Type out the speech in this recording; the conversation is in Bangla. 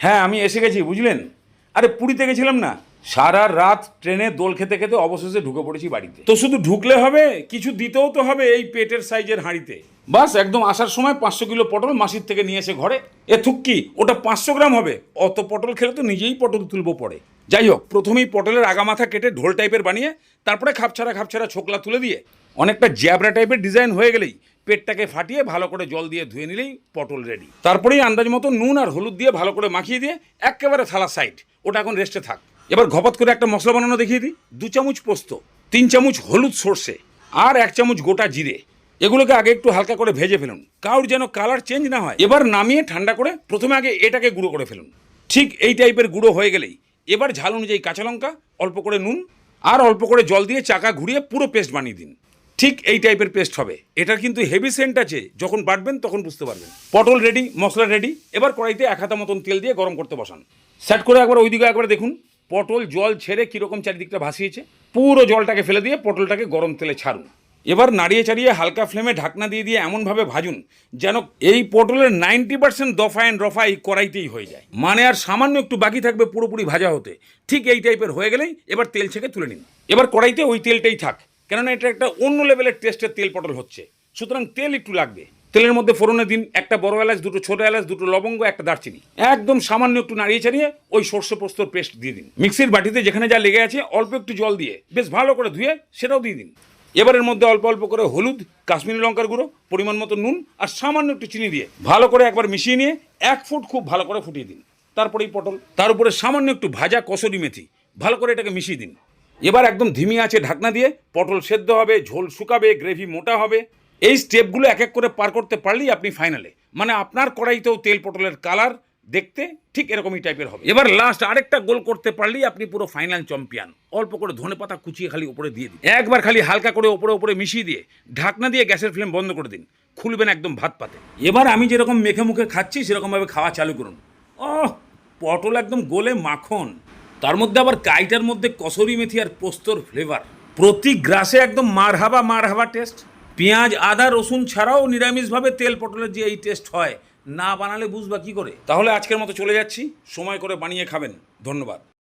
হ্যাঁ আমি এসে গেছি, বুঝলেন? আরে, পুরীতে গেছিলাম না। সারা রাত ট্রেনে দোল খেতে খেতে অবশেষে ঢুকে পড়েছি বাড়িতে। তো শুধু ঢুকলে হবে, কিছু দিতেও তো হবে এই পেটের সাইজের হাঁড়িতে। বাস, একদম আসার সময় পাঁচশো কিলো পটল মাসির থেকে নিয়ে এসে ঘরে। এ থুক্কি, ওটা পাঁচশো গ্রাম হবে। অত পটল খেলে তো নিজেই পটল তুলবো পরে। যাই হোক, প্রথমেই পটলের আগামাথা কেটে ঢোল টাইপের বানিয়ে, তারপরে খাপছাড়া খাপছাড়া ছোকলা তুলে দিয়ে, অনেকটা জ্যাবরা টাইপের ডিজাইন হয়ে গেলেই পেটটাকে ফাটিয়ে ভালো করে জল দিয়ে ধুয়ে নিলেই পটল রেডি তারপরেই আন্দাজ মতো নুন আর হলুদ দিয়ে ভালো করে মাখিয়ে দিয়ে একেবারে থালা সাইড ওটা এখন রেস্টে থাক। এবার ঘপত করে একটা মশলা বানানো দেখিয়ে দিই। দু চামচ পোস্ত, তিন চামচ হলুদ সর্ষে আর এক চামচ গোটা জিরে। এগুলোকে আগে একটু হালকা করে ভেজে ফেলুন। কাউর যেন কালার চেঞ্জ না হয়, এবার নামিয়ে ঠান্ডা করে প্রথমে আগে এটাকে গুঁড়ো করে ফেলুন। ঠিক এই টাইপের গুঁড়ো হয়ে গেলেই এবার ঝাল অনুযায়ী কাঁচা লঙ্কা, অল্প করে নুন আর অল্প করে জল দিয়ে চাকা ঘুরিয়ে পুরো পেস্ট বানিয়ে দিন। ঠিক এই টাইপের পেস্ট হবে। এটার কিন্তু হেভি সেন্ট আছে। যখন বাটবেন, তখন বুঝতে পারবেন। পটল রেডি মশলা রেডি এবার কড়াইতে এক হাতা মতন তেল দিয়ে গরম করতে বসান। সেট করে একবার ওইদিকে একবার দেখুন, পটল জল ছেড়ে কীরকম চারিদিকটা ভাসিয়েছে। পুরো জলটাকে ফেলে দিয়ে পটলটাকে গরম তেলে ছাড়ুন। এবার নাড়িয়ে চাড়িয়ে হালকা ফ্লেমে ঢাকনা দিয়ে দিয়ে এমনভাবে ভাজুন, যেন এই পটলের নাইনটি পার্সেন্ট দফা অ্যান্ড রফা এই কড়াইতেই হয়ে যায়। মানে আর সামান্য একটু বাকি থাকবে পুরোপুরি ভাজা হতে। ঠিক এই টাইপের হয়ে গেলেই এবার তেল ছেঁকে তুলে নিন। এবার কড়াইতে ওই তেলটাই থাক। কেননা এটা একটা অন্য লেভেলের টেস্টের তেল পটল হচ্ছে। সুতরাং তেল একটু লাগবে। তেলের মধ্যে ফোড়নে দিন, একটা বড় এলাচ, দুটো ছোট এলাচ, দুটো লবঙ্গ, একটা দারচিনি। একদম সামান্য একটু নাড়িয়ে চাড়িয়ে ওই সর্ষে পোস্তর পেস্ট দিয়ে দিন। মিক্সির বাটিতে যেখানে যা লেগে আছে, অল্প একটু জল দিয়ে, বেশ ভালো করে ধুয়ে সেটাও দিয়ে দিন। এবারের মধ্যে অল্প অল্প করে হলুদ, কাশ্মীরি লঙ্কার গুঁড়ো, পরিমাণ মতো নুন আর সামান্য একটু চিনি দিয়ে ভালো করে একবার মিশিয়ে নিয়ে এক ফুট খুব ভালো করে ফুটিয়ে দিন। তারপরেই পটল, তার উপরে সামান্য একটু ভাজা কসুরি মেথি, ভালো করে এটাকে মিশিয়ে দিন। এবার একদম ধিমি আছে ঢাকনা দিয়ে, পটল সেদ্ধ হবে, ঝোল শুকাবে গ্রেভি মোটা হবে। এই স্টেপগুলো এক এক করে পার করতে পারলেই আপনি ফাইনালে মানে আপনার কড়াইতেও তেল পটলের কালার দেখতে ঠিক এরকমই টাইপের হবে। এবার লাস্ট আরেকটা গোল করতে পারলেই আপনি পুরো ফাইনাল চ্যাম্পিয়ন অল্প করে ধনে পাতা কুচিয়ে খালি উপরে দিয়ে দিন। একবার খালি হালকা করে ওপরে ওপরে মিশিয়ে দিয়ে, ঢাকনা দিয়ে গ্যাসের ফ্লেম বন্ধ করে দিন। খুলবেন একদম ভাত পাতে। এবার আমি যেরকম মেখে মুখে খাচ্ছি, সেরকমভাবে খাওয়া চালু করুন। ও পটল একদম গোলে মাখন। তার মধ্যে আবার কাইটার মধ্যে কসরি মেথি আর পোস্তর ফ্লেভার প্রতি গ্রাসে একদম মারহাবা মারহাবা টেস্ট পেঁয়াজ, আদা, রসুন ছাড়াও নিরামিষভাবে তেল পটলের যে এই টেস্ট হয়, না বানালে বুঝবা কি করে? তাহলে আজকের মতো চলে যাচ্ছি। সময় করে বানিয়ে খাবেন। ধন্যবাদ।